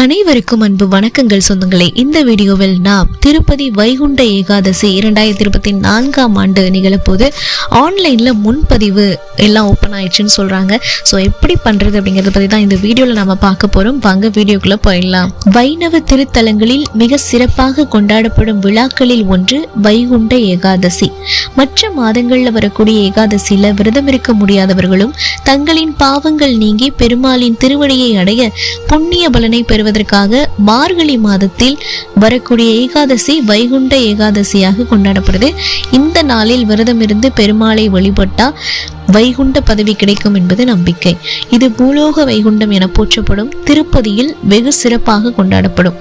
அனைவருக்கும் அன்பு வணக்கங்கள் சொந்தங்களே. இந்த வீடியோவில் நாம் திருப்பதி வைகுண்ட ஏகாதசி இரண்டாயிரத்தி இருபத்தி நான்காம் ஆண்டு நிகழப்போது ஆன்லைனில் முன்பதிவு எல்லாம் ஓப்பன் ஆயிடுச்சுன்னு சொல்கிறாங்க ஸோ எப்படி பண்ணுறது அப்படிங்கிறத பற்றி தான் இந்த வீடியோவில் நம்ம பார்க்க போகிறோம் வாங்க வீடியோக்குள்ளே போயிடலாம். வைணவ திருத்தலங்களில் மிக சிறப்பாக கொண்டாடப்படும் விழாக்களில் ஒன்று வைகுண்ட ஏகாதசி. மற்ற மாதங்களில் வரக்கூடிய ஏகாதசியில் விரதம் இருக்க முடியாதவர்களும் தங்களின் பாவங்கள் நீங்கி பெருமாளின் திருவடியை அடைய புண்ணிய பலனை பெறுவதற்காக மார்கழி மாதத்தில் வரக்கூடிய ஏகாதசி வைகுண்ட ஏகாதசியாக கொண்டாடப்படுது. இந்த நாளில் விரதம் இருந்து பெருமாளை வழிபட்டால் வைகுண்ட பதவி கிடைக்கும் என்பது நம்பிக்கை. இது பூலோக வைகுண்டம் என போற்றப்படும். திருப்பதியில் வெகு சிறப்பாக கொண்டாடப்படும்.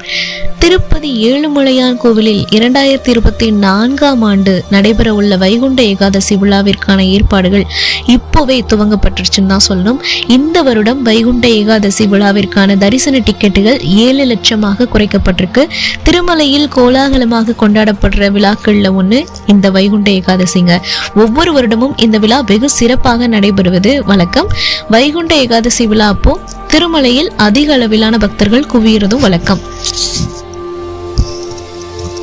திருப்பதி ஏழுமலையான் கோவிலில் இரண்டாயிரத்தி இருபத்தி நான்காம் ஆண்டு நடைபெற உள்ள வைகுண்ட ஏகாதசி விழாவிற்கான ஏற்பாடுகள் இப்போவே துவங்கப்பட்டுருச்சுன்னு தான் சொல்லணும். இந்த வருடம் வைகுண்ட ஏகாதசி விழாவிற்கான தரிசன டிக்கெட்டுகள் ஏழு லட்சமாக குறைக்கப்பட்டிருக்கு. திருமலையில் கோலாகலமாக கொண்டாடப்படுற விழாக்கள்ல ஒன்று இந்த வைகுண்ட ஏகாதசிங்க. ஒவ்வொரு வருடமும் இந்த விழா வெகு சிறப்பாக நடைபெறுவது. வழக்கம் வைகுண்ட ஏகாதசி விழா அப்போ திருமலையில் அதிக அளவிலான பக்தர்கள் குவியறதும் வழக்கம்.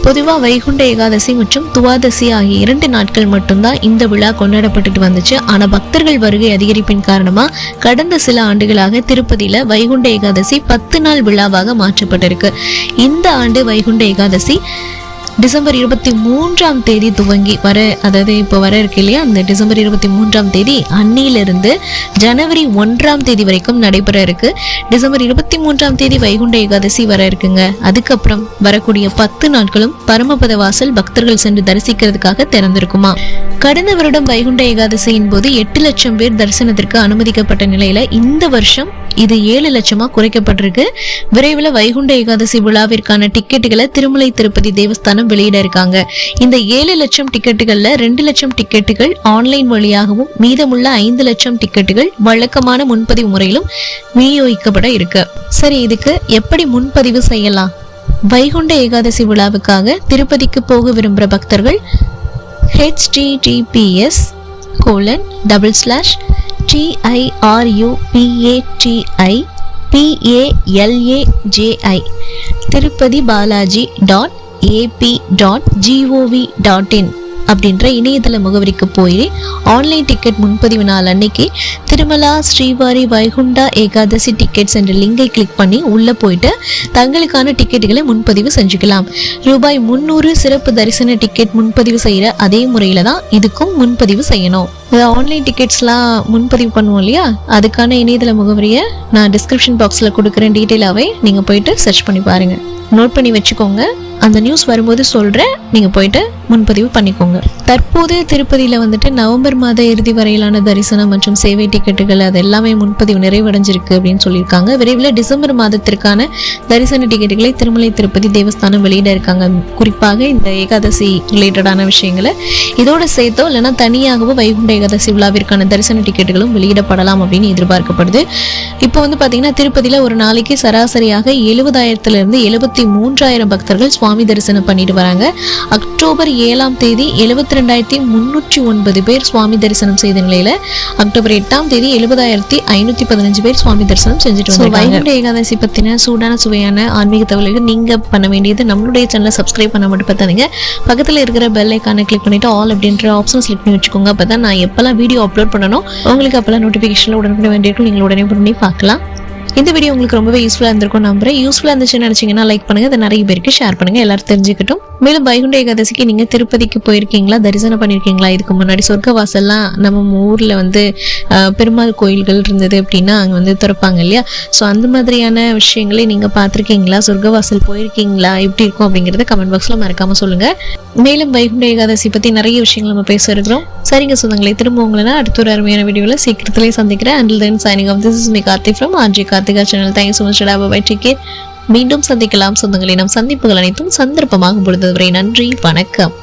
பொதுவா வைகுண்ட ஏகாதசி மற்றும் துவாதசி ஆகிய இரண்டு நாட்கள் மட்டும்தான் இந்த விழா கொண்டாடப்பட்டுட்டு வந்துச்சு. ஆனா பக்தர்கள் வருகை அதிகரிப்பின் காரணமா கடந்த சில ஆண்டுகளாக திருப்பதியில வைகுண்ட ஏகாதசி பத்து நாள் விழாவாக மாற்றப்பட்டிருக்கு. இந்த ஆண்டு வைகுண்ட ஏகாதசி டிசம்பர் இருபத்தி மூன்றாம் தேதி துவங்கி வர அதாவது இப்போ வர இருக்கு இல்லையா? அந்த டிசம்பர் இருபத்தி மூன்றாம் தேதி அன்னியிலிருந்து ஜனவரி ஒன்றாம் தேதி வரைக்கும் நடைபெற இருக்கு. டிசம்பர் இருபத்தி மூன்றாம் தேதி வைகுண்ட ஏகாதசி வர இருக்குங்க. அதுக்கப்புறம் வரக்கூடிய பத்து நாட்களும் பரமபத வாசல் பக்தர்கள் சென்று தரிசிக்கிறதுக்காக திறந்திருக்குமா? கடந்த வருடம் வைகுண்ட ஏகாதசியின் போது எட்டு லட்சம் பேர் தரிசனத்திற்கு அனுமதிக்கப்பட்ட நிலையில இந்த வருஷம் இது ஏழு லட்சமா குறைக்கப்பட்டிருக்கு. விரைவில் வைகுண்ட ஏகாதசி விழாவிற்கான டிக்கெட்டுகளை திருமலை திருப்பதி தேவஸ்தானம் வெளியிட இருக்காங்க. இந்த ஏழு லட்சம் டிக்கெட்டுகள்ல ரெண்டு லட்சம் டிக்கெட்டுகள் ஆன்லைன் வழியாகவும் மீதமுள்ள ஐந்து லட்சம் டிக்கெட்டுகள் வழக்கமான முன்பதிவு முறையிலும் விநியோகிக்கப்பட இருக்கு. சரி இதுக்கு எப்படி முன்பதிவு செய்யலாம்? வைகுண்ட ஏகாதசி விழாவுக்காக திருப்பதிக்கு போக விரும்புகிற பக்தர்கள் HTTPS colon double slash TIRUPATI BALAJI Tirupati Balaji dot AP dot GOV dot IN அப்படின்ற இணையதள முகவரிக்கு போய் ஆன்லைன் டிக்கெட் முன்பதிவு நாள் அன்னைக்கு திருமலா ஸ்ரீவாரி வைகுண்டா ஏகாதசி டிக்கெட்ஸ் என்ற லிங்கை கிளிக் பண்ணி உள்ளே போயிட்டு தங்களுக்கான டிக்கெட்டுகளை முன்பதிவு செஞ்சுக்கலாம். ரூபாய் முந்நூறு சிறப்பு தரிசன டிக்கெட் முன்பதிவு செய்கிற அதே முறையில் தான் இதுக்கும் முன்பதிவு செய்யணும். ஆன்லைன் டிக்கெட்ஸ்லாம் முன்பதிவு பண்ணுவோம் இல்லையா? அதுக்கான இணையதள முகவரியை நான் டிஸ்கிரிப்ஷன் பாக்ஸில் கொடுக்குறேன். டீட்டெயிலாகவே நீங்கள் போயிட்டு சர்ச் பண்ணி பாருங்கள் நோட் பண்ணி வச்சுக்கோங்க. அந்த நியூஸ் வரும்போது சொல்கிறேன் நீங்கள் போயிட்டு முன்பதிவு பண்ணிக்கோங்க. தற்போது திருப்பதியில் வந்துட்டு நவம்பர் மாத இறுதி வரையிலான தரிசனம் மற்றும் சேவை டிக்கெட்டுகள் அது எல்லாமே முன்பதிவு நிறைவடைஞ்சிருக்கு அப்படின்னு சொல்லியிருக்காங்க. விரைவில் டிசம்பர் மாதத்திற்கான தரிசன டிக்கெட்டுகளை திருமலை திருப்பதி தேவஸ்தானம் வெளியிட இருக்காங்க. குறிப்பாக இந்த ஏகாதசி ரிலேட்டடான விஷயங்களை இதோட சேர்த்தோ இல்லைன்னா தனியாகவோ வைகுண்ட ஏகாதசி விழாவிற்கான தரிசன டிக்கெட்டுகளும் வெளியிடப்படலாம் அப்படின்னு எதிர்பார்க்கப்படுது. இப்போ வந்து பார்த்தீங்கன்னா திருப்பதியில் ஒரு நாளைக்கு சராசரியாக எழுபதாயிரத்துலேருந்து எழுபத்தி மூன்றாயிரம் பக்தர்கள் சுவாமி தரிசனம் பண்ணிட்டு வராங்க. அக்டோபர் ஏழாம் தேதி எழுபத்தி ரெண்டாயிரத்தி முன்னூற்றி ஒன்பது பேர் சுவாமி தரிசனம் செய்த நிலையில அக்டோபர் எட்டாம் தேதி எழுபதாயிரத்தி ஐநூற்றி பதினஞ்சு பேர் சுவாமி தரிசனம் செஞ்சுட்டு வந்தாங்க வைகுண்ட ஏகாதசி பற்றின சூடான சுவையான ஆன்மீக தகவல்கள் நீங்கள் பண்ண வேண்டியது நம்மளுடைய சேனலை சப்ஸ்கிரைப் பண்ண மட்டும் பார்த்தாங்க பக்கத்தில் இருக்கிற பெல் ஐக்கானை கிளிக் பண்ணிட்டு ஆல் அப்படின்ற ஆப்ஷன் செலக்ட் பண்ணி வச்சுக்கோங்க. அப்போ தான் நான் எப்போல்லாம் வீடியோ அப்லோட் பண்ணணும் உங்களுக்கு அப்போல்லாம் நோட்டிஃபிகேஷனில் உடனுக்குடன் வேண்டியிருக்கும். நீங்கள் உடனே பண்ணி பார்க்கலாம். இந்த வீடியோ உங்களுக்கு ரொம்பவே யூஸ்ஃபுல்லாக இருந்திருக்கும் நம்புறேன். யூஸ்ஃபுல்லாக இருந்துச்சுன்னு நினச்சிங்கன்னா லைக் பண்ணுங்க. அதை நிறைய பேருக்கு ஷேர் பண்ணுங்க. எல்லாரும் தெரிஞ்சுக்கட்டும். மேலும் வைகுண்ட ஏகாதசிக்கு நீங்கள் திருப்பதிக்கு போயிருக்கீங்களா? தரிசனம் பண்ணியிருக்கீங்களா இதுக்கு முன்னாடி சொர்க்க வாசல்லாம் நம்ம ஊரில் வந்து ஆஹ், பெருமாள் கோயில்கள் இருந்தது அப்படின்னா அங்கே வந்து திறப்பாங்க இல்லையா? ஸோ அந்த மாதிரியான விஷயங்களை நீங்கள் பார்த்துருக்கீங்களா? சொர்க்க வாசல் போயிருக்கீங்களா? எப்படி இருக்கும் அப்படிங்கிறத கமெண்ட் பாக்ஸில் மறக்காமல் சொல்லுங்கள் மேலும் வைகுண்ட ஏகாதசி பற்றி நிறைய விஷயங்கள் நம்ம பேச இருக்கிறோம். சரிங்க சொந்தங்களே திரும்ப உங்களை அடுத்த ஒரு அருமையான வீடியோவில் சீக்கிரத்திலே சந்திக்கிறேன். And then signing off this is me Karthi from RG Radhika channel thanks so much bye take மீண்டும் சந்திக்கலாம். சொந்தங்களை நம் சந்திப்புகள் அனைத்தும் சந்தர்ப்பமாக பொழுது வரை. நன்றி வணக்கம்.